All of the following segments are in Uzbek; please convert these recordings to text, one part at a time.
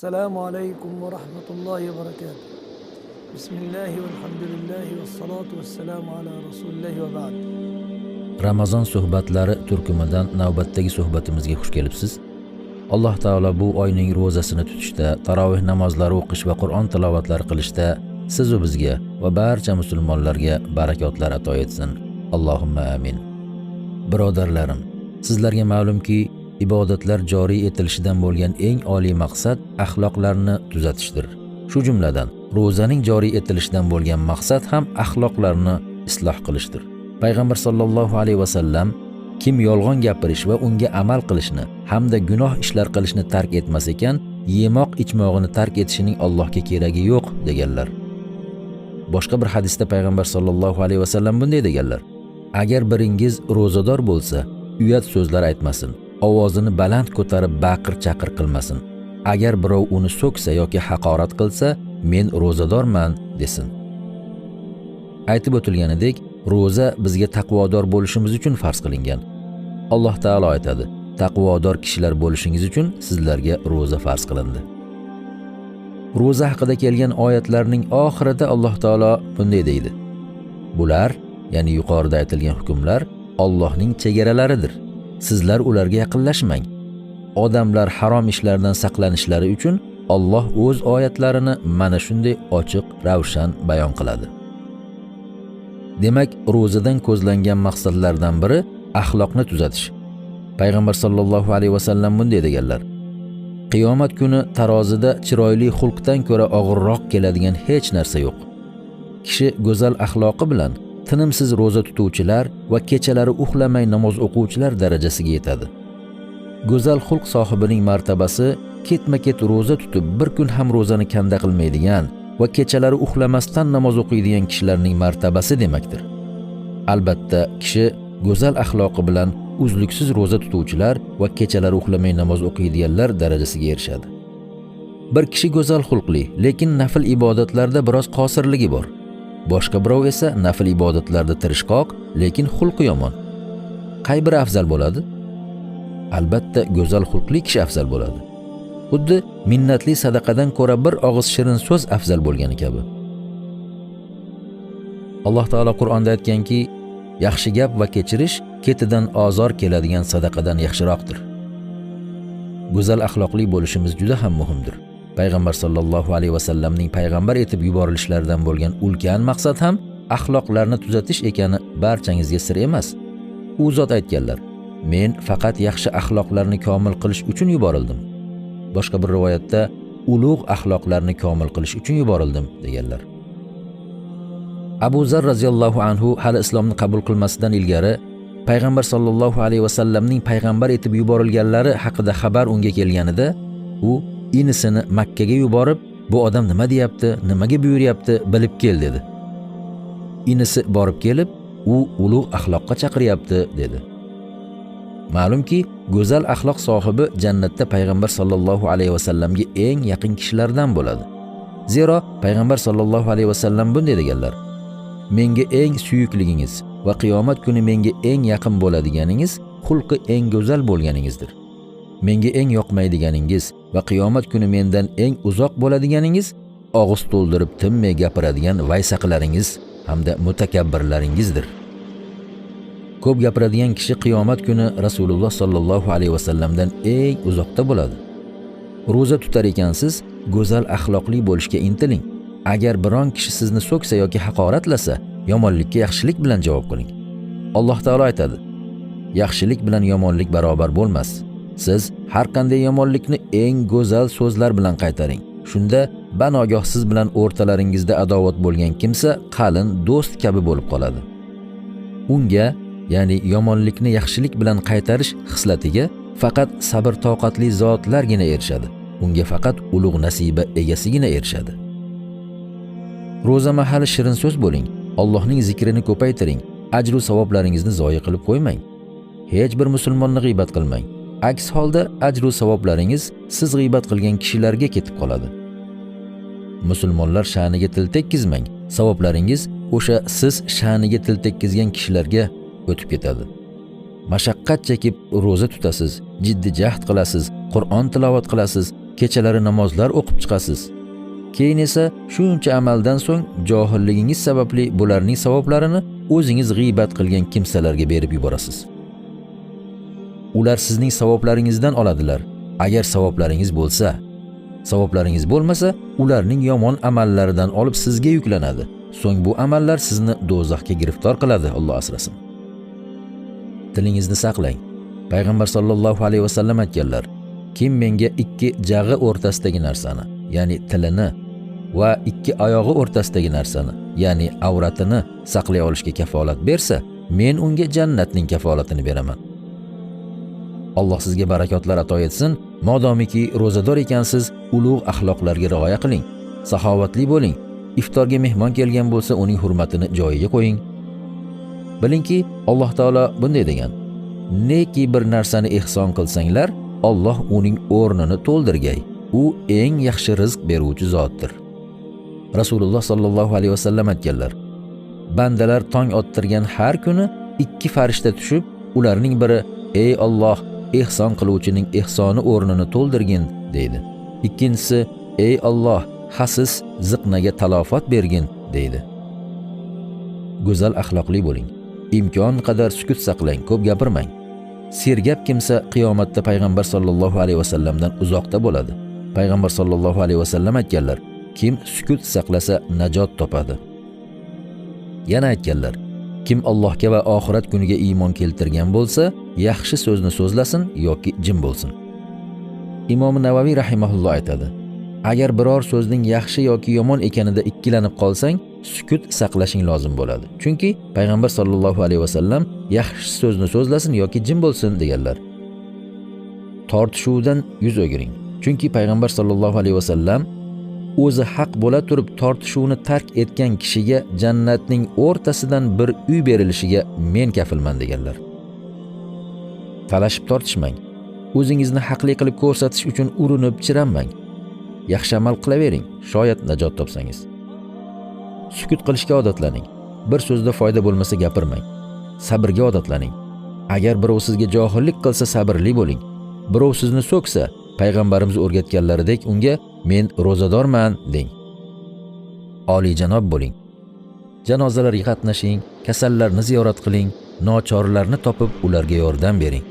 السلام عليكم ورحمة الله وبركاته. بسم الله والحمد لله والصلاة والسلام على رسول الله وبعد. Ramazon suhbatlari turkumidan navbatdagi suhbatimizga xush kelibsiz. Alloh taolo bu oyning ro'zasini tutishda taroveh namozlari o'qish va qur'on tilovatlari qilishda sizu bizga va barcha musulmonlarga barakotlar ato etsin. Allohumma amin. Birodarlarim sizlarga ma'lumki ibodatlar joriy etilishidan bo'lgan eng oliy maqsad axloqlarni tuzatishdir. Shu jumladan ro'zaning joriy etilishidan bo'lgan maqsad ham axloqlarni isloh qilishdir. Payg'ambar sollallohu alayhi vasallam kim yolg'on gapirish va unga amal qilishni hamda gunoh ishlar qilishni tark etmas ekan yemoq ichmog'ini tark etishining allohga keragi yo'q deganlar. Boshqa bir hadisda payg'ambar sollallohu alayhi vasallam bunday deganlar. Agar biringiz ro'zador bo'lsa uyat so'zlar aytmasin ovozini baland ko'tarib baqir chaqir qilmasin. Agar birov uni so'ksa yoki haqorat qilsa men ro'zadorman desin. Aytib o'tilganidek ro'za bizga taqvodor bo'lishimiz uchun farz qilingan. Alloh taolo aytadi taqvodor kishilar bo'lishingiz uchun sizlarga ro'za farz qilindi. Ro'za haqida kelgan oyatlarning oxirida alloh taolo bunday deydi. Bular ya'ni yuqorida aytilgan hukmlar ollohning chegaralaridir. Sizlar ularga yaqinlashmang. Odamlar harom ishlardan saqlanishlari uchun olloh o'z oyatlarini mana shunday ochiq ravshan bayon qiladi. Demak ro'zadan ko'zlangan maqsadlardan biri axloqni tuzatish. Payg'ambar sollallohu alayhi vasallam bunday deganlar. Qiyomat kuni tarozida chiroyli xulqdan ko'ra og'irroq keladigan hech narsa yo'q. Kishi go'zal axloqi bilan tinimsiz ro'za tutuvchilar va kechalari uxlamay namoz o'quvchilar darajasiga yetadi. Go'zal xulq sohibining martabasi ketma ket ro'za tutib bir kun ham ro'zani kanda qilmaydigan va kechalari uxlamasdan namoz o'qiydigan kishilarning martabasi demakdir. Albatta kishi go'zal axloqi bilan uzluksiz ro'za tutuvchilar va kechalari uxlamay namoz o'qiydiganlar darajasiga erishadi. Bir kishi go'zal xulqli lekin nafl ibodatlarda biroz qosirligi bor. Boshqa birov esa nafl ibodatlarda tirishqoq lekin xulqi yomon. Qay biri afzal bo'ladi? Albatta go'zal xulqli kishi afzal bo'ladi. Xuddi minnatli sadaqadan ko'ra bir og'iz shirin so'z afzal bo'lgani kabi. Alloh taolo qur'onda aytganki yaxshi gap va kechirish ketidan ozor keladigan sadaqadan yaxshiroqdir. Go'zal axloqli bo'lishimiz juda ham muhimdir. Payg'ambar sollallohu alayhi vasallamning payg'ambar etib yuborilishlaridan bo'lgan ulkan maqsad ham axloqlarni tuzatish ekani barchangizga sir emas. U zot aytganlar men faqat yaxshi axloqlarni komil qilish uchun yuborildim. Boshqa bir rivoyatda ulug' axloqlarni komil qilish uchun yuborildim deganlar. Abu zar roziyallohu anhu hali islomni qabul qilmasidan ilgari payg'ambar sollallohu alayhi vasallamning payg'ambar etib yuborilganlari haqida xabar unga kelganida u inisini makkaga yuborib bu odam nima deyapti nimaga buyuryapti bilib kel dedi. Inisi borib kelib u ulug' axloqqa chaqiryapti dedi. Ma'lumki go'zal axloq sohibi jannatda payg'ambar sollallohu alayhi vasallamga eng yaqin kishilardan bo'ladi. Zero payg'ambar sollallohu alayhi vasallam bunday deganlar. Menga eng suyukligingiz va qiyomat kuni menga eng yaqin bo'ladiganingiz xulqi eng go'zal bo'lganingizdir. Menga eng yoqmaydiganingiz va qiyomat kuni mendan eng uzoq bo'ladiganingiz og'iz to'ldirib tinmay gapiradigan vaysaqlaringiz hamda mutakabbirlaringizdir. Ko'p gapiradigan kishi qiyomat kuni rasululloh sollallohu alayhi vasallamdan eng uzoqda bo'ladi. Ro'za tutar ekansiz go'zal axloqli bo'lishga intiling. Agar biron kishi sizni so'ksa yoki haqoratlasa yomonlikka yaxshilik bilan javob qiling. Alloh taolo aytadi yaxshilik bilan yomonlik barobar bo'lmas. Siz har qanday yomonlikni eng go'zal so'zlar bilan qaytaring. Shunda banogoh siz bilan o'rtalaringizda adovat bo'lgan kimsa qalin do'st kabi bo'lib qoladi. Unga ya'ni yomonlikni yaxshilik bilan qaytarish xislatiga faqat sabr toqatli zotlargina erishadi. Unga faqat ulug' nasiba egasigina erishadi. Ro'za mahali shirin so'z bo'ling. Allohning zikrini ko'paytiring. Ajru savoblaringizni zoya qilib qo'ymang. Hech bir musulmonni g'iybat qilmang. Aks holda ajru savoblaringiz siz g'iybat qilgan kishilarga ketib qoladi. Musulmonlar sha'niga til tekkizmang. Savoblaringiz o'sha siz sha'niga til tekkizgan kishilarga o'tib ketadi. Mashaqqat chekib ro'za tutasiz jiddiy jahd qilasiz qur'on tilovat qilasiz kechalari namozlar o'qib chiqasiz. Keyin esa shuncha amaldan so'ng johilligingiz sababli bularning savoblarini o'zingiz g'iybat qilgan kimsalarga berib yuborasiz. Ular sizning savoblaringizdan oladilar. Agar savoblaringiz bo'lsa savoblaringiz bo'lmasa ularning yomon amallaridan olib sizga yuklanadi. So'ng bu amallar sizni do'zaxga giriftor qiladi alloh asrasin. Tilingizni saqlang. Payg'ambar sollallohu alayhi vasallam aytganlar kim menga ikki jag'i o'rtasidagi narsani ya'ni tilini va ikki oyog'i o'rtasidagi narsani ya'ni avratini saqlay olishga kafolat bersa men unga jannatning kafolatini beraman. Alloh sizga barakotlar ato etsin. Modomiki ro'zador ekansiz ulug' axloqlarga rioya qiling. Saxovatli bo'ling. Iftorga mehmon kelgan bo'lsa uning hurmatini joyiga qo'ying. Bilingki alloh taolo bunday degan. Neki bir narsani ehson qilsanglar olloh uning o'rnini to'ldirgay u eng yaxshi rizq beruvchi zotdir. Rasululloh sollallohu alayhi vasallam aytganlar bandalar tong ottirgan har kuni ikki farishta tushib ularning biri ey olloh ehson qiluvchining ehsoni o'rnini to'ldirgin deydi. Ikkinchisi ey olloh hasis ziqnaga talofat bergin deydi go'zal axloqli bo'ling. Imkon qadar sukut saqlang ko'p gapirmang. Sergap kimsa qiyomatda payg'ambar sollallohu alayhi vasallamdan uzoqda bo'ladi. Payg'ambar sollallohu alayhi vasallam aytganlar kim sukut saqlasa najot topadi. Yana aytganlar kim allohga va oxirat kuniga iymon keltirgan bo'lsa yaxshi so'zni so'zlasin yoki jim bo'lsin. Imom navaviy rahimaulloh aytadi agar biror so'zning yaxshi yoki yomon ekanida ikkilanib qolsang sukut saqlashing lozim bo'ladi. Chunki payg'ambar sollallohu alayhi vasallam yaxshi so'zni so'zlasin yoki jim bo'lsin deganlar. Tortishuvdan yuz o'giring. Chunki payg'ambar sollallohu alayhi vasallam o'zi haq bo'la turib tortishuvni tark etgan kishiga jannatning o'rtasidan bir uy berilishiga men kafilman deganlar. Talashib tortishmang. O'zingizni haqli qilib ko'rsatish uchun urinib chiranmang. Yaxshi amal qilavering shoyat najot topsangiz. Sukut qilishga odatlaning. Bir so'zda foyda bo'lmasa gapirmang. Sabrga odatlaning. Agar birov sizga johillik qilsa sabrli bo'ling. Birov sizni so'ksa payg'ambarimiz o'rgatganlaridek unga men ro'zadorman deng. Oliyjanob bo'ling. Janozalarga qatnashing kasallarni ziyorat qiling nochorlarni topib ularga yordam bering.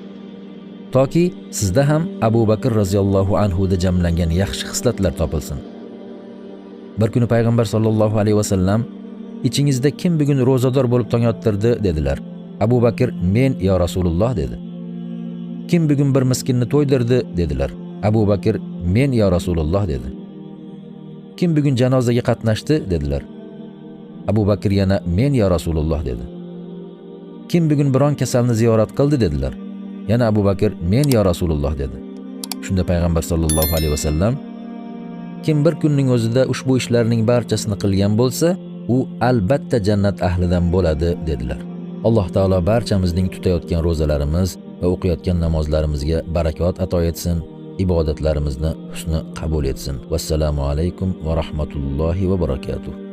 Toki sizda ham abu bakr roziyallohu anhuda jamlangan yaxshi xislatlar topilsin. Bir kuni payg'ambar sollallohu alayhi vasallam ichingizda kim bugun ro'zador bo'lib tong ottirdi dedilar. Abu bakr men yo rasululloh dedi. Kim bugun bir miskinni to'ydirdi? dedilar. Abu bakr men yo rasululloh dedi. Kim bugun janozaga qatnashdi? dedilar. Abu bakr yana men yo rasululloh dedi. Kim bugun biron kasalni ziyorat qildi? dedilar. Yana abu bakr men yo rasululloh dedi. Shunda payg'ambar sollallohu alayhi vasallam kim bir kunning o'zida ushbu ishlarning barchasini qilgan bo'lsa u albatta jannat ahlidan bo'ladi dedilar. Alloh taolo barchamizning tutayotgan ro'zalarimiz va o'qiyotgan namozlarimizga barakot ato etsin ibodatlarimizni husni qabul etsin. Vassalomu alaykum va rahmatullohi va barakatuh.